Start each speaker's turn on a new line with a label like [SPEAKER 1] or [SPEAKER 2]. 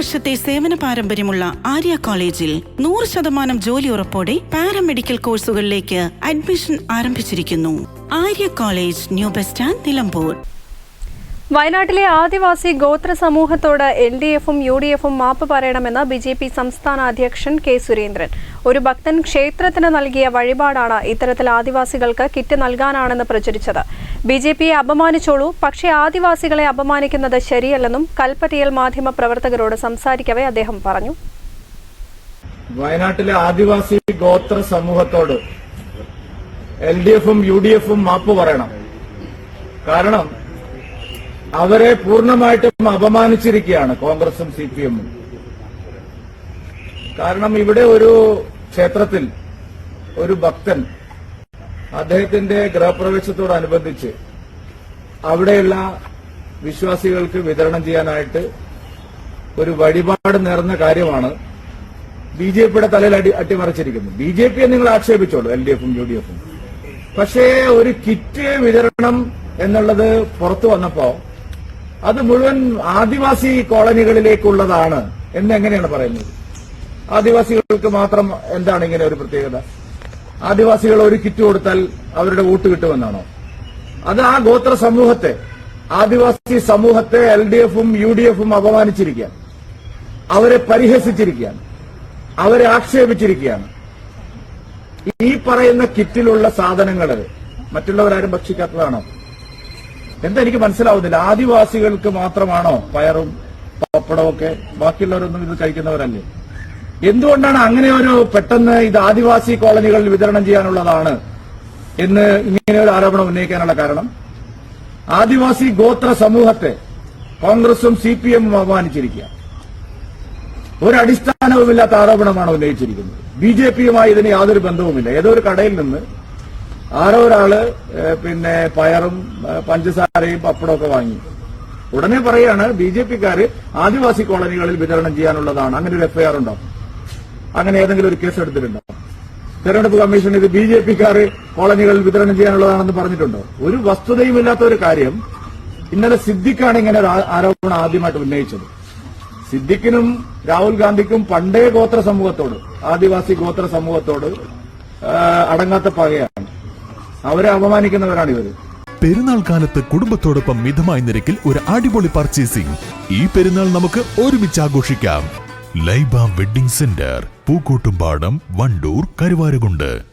[SPEAKER 1] വർഷത്തെ സേവന പാരമ്പര്യമുള്ള ആര്യ കോളേജിൽ നൂറ് ശതമാനം ജോലി ഉറപ്പോടെ പാരാമെഡിക്കൽ കോഴ്സുകളിലേക്ക് അഡ്മിഷൻ ആരംഭിച്ചിരിക്കുന്നു. Arya college new bus stand Nilambur.
[SPEAKER 2] വയനാട്ടിലെ ആദിവാസി ഗോത്ര സമൂഹത്തോട് എൽ ഡി എഫും യു ഡി എഫും മാപ്പ് പറയണമെന്ന് ബി ജെ പി സംസ്ഥാന അധ്യക്ഷൻ കെ സുരേന്ദ്രൻ. ഒരു ഭക്തൻ ക്ഷേത്രത്തിന് നൽകിയ വഴിപാടാണ് ഇത്തരത്തിൽ ആദിവാസികൾക്ക് കിറ്റ് നൽകാനാണെന്ന് പ്രചരിച്ചത്. ബി ജെ പിയെ അപമാനിച്ചോളൂ. പക്ഷേ ആദിവാസികളെ അപമാനിക്കുന്നത് ശരിയല്ലെന്നും കൽപ്പറ്റയിൽ മാധ്യമ പ്രവർത്തകരോട് സംസാരിക്കവേ അദ്ദേഹം പറഞ്ഞു.
[SPEAKER 3] വയനാട്ടിലെ ആദിവാസി ഗോത്ര സമൂഹത്തോട് എൽ ഡി എഫും യു ഡി എഫും മാപ്പ് പറയണം. കാരണം അവരെ പൂർണമായിട്ടും അപമാനിച്ചിരിക്കുകയാണ് കോൺഗ്രസും സി പി എമ്മും. കാരണം ഇവിടെ ഒരു ക്ഷേത്രത്തിൽ ഒരു ഭക്തൻ അദ്ദേഹത്തിന്റെ ഗൃഹപ്രവേശത്തോടനുബന്ധിച്ച് അവിടെയുള്ള വിശ്വാസികൾക്ക് വിതരണം ചെയ്യാനായിട്ട് ഒരു വഴിപാട് നേർന്ന കാര്യമാണ് ബി ജെ പിയുടെ തലയിൽ അടി അട്ടിമറിച്ചിരിക്കുന്നു ബി ജെ പിയെ നിങ്ങൾ ആക്ഷേപിച്ചോളൂ എൽ ഡി എഫും യു ഡി എഫും. പക്ഷേ ഒരു കിറ്റ് വിതരണം എന്നുള്ളത് പുറത്തു വന്നപ്പോ അത് മുഴുവൻ ആദിവാസി കോളനികളിലേക്കുള്ളതാണ് എന്ന് എങ്ങനെയാണ് പറയുന്നത്? ആദിവാസികൾക്ക് മാത്രം എന്താണ് ഇങ്ങനെ ഒരു പ്രത്യേകത? ആദിവാസികൾ ഒരു കിറ്റ് കൊടുത്താൽ അവരുടെ വോട്ട് കിട്ടുമെന്നാണോ? അത് ആ ഗോത്ര സമൂഹത്തെ ആദിവാസി സമൂഹത്തെ എൽ ഡി എഫും യു ഡി എഫും അപമാനിച്ചിരിക്കുകയാണ്. അവരെ പരിഹസിച്ചിരിക്കുകയാണ്. അവരെ ആക്ഷേപിച്ചിരിക്കുകയാണ്. ഈ പറയുന്ന കിറ്റിലുള്ള സാധനങ്ങൾ മറ്റുള്ളവരാരും ഭക്ഷിക്കാത്തതാണോ? എന്താ എനിക്ക് മനസ്സിലാവുന്നില്ല. ആദിവാസികൾക്ക് മാത്രമാണോ പയറും പപ്പടവും ഒക്കെ? ബാക്കിയുള്ളവരൊന്നും ഇത് കഴിക്കുന്നവരല്ലേ? എന്തുകൊണ്ടാണ് അങ്ങനെ ഒരു പെട്ടെന്ന് ഇത് ആദിവാസി കോളനികളിൽ വിതരണം ചെയ്യാനുള്ളതാണ് എന്ന് ഇങ്ങനെ ഒരു ആരോപണം ഉന്നയിക്കാനുള്ള കാരണം? ആദിവാസി ഗോത്ര സമൂഹത്തെ കോൺഗ്രസും സി പി എമ്മും അപമാനിച്ചിരിക്കുക. ഒരടിസ്ഥാനവുമില്ലാത്ത ആരോപണമാണ് ഉന്നയിച്ചിരിക്കുന്നത്. ബി ജെ പിയുമായി ഇതിന് യാതൊരു ബന്ധവുമില്ല. ഏതോ ഒരു കടയിൽ നിന്ന് ആരോ ഒരാൾ പിന്നെ പയറും പഞ്ചസാരയും പപ്പടമൊക്കെ വാങ്ങി. ഉടനെ പറയാണ് ബി ജെ പിക്കാര് ആദിവാസി കോളനികളിൽ വിതരണം ചെയ്യാനുള്ളതാണ്. അങ്ങനെ ഒരു എഫ്ഐആർ ഉണ്ടോ അങ്ങനെ ഏതെങ്കിലും ഒരു കേസ് എടുത്തിട്ടുണ്ടോ? തെരഞ്ഞെടുപ്പ് കമ്മീഷൻ ഇത് ബി ജെ പിക്കാർ കോളനികളിൽ വിതരണം ചെയ്യാനുള്ളതാണെന്ന് പറഞ്ഞിട്ടുണ്ടോ? ഒരു വസ്തുതയുമില്ലാത്ത ഒരു കാര്യം ഇന്നലെ സിദ്ദിഖാണ് ഇങ്ങനെ ഒരു ആരോപണം ആദ്യമായിട്ട് ഉന്നയിച്ചത്. സിദ്ദിഖിനും രാഹുൽ ഗാന്ധിക്കും പണ്ടേ ഗോത്ര സമൂഹത്തോട് ആദിവാസി ഗോത്ര സമൂഹത്തോട് അടങ്ങാത്ത പകയാണ്. അവരെ അപമാനിക്കുന്നവരാണ് ഇവർ.
[SPEAKER 4] പെരുന്നാൾ കാലത്ത് കുടുംബത്തോടൊപ്പം മിതമായ നിരക്കിൽ ഒരു അടിപൊളി പർച്ചേസിംഗ് ഈ പെരുന്നാൾ നമുക്ക് ഒരുമിച്ച് ആഘോഷിക്കാം. Laiba wedding centre. Pookkottumpadam Wandoor Karuvarakundu.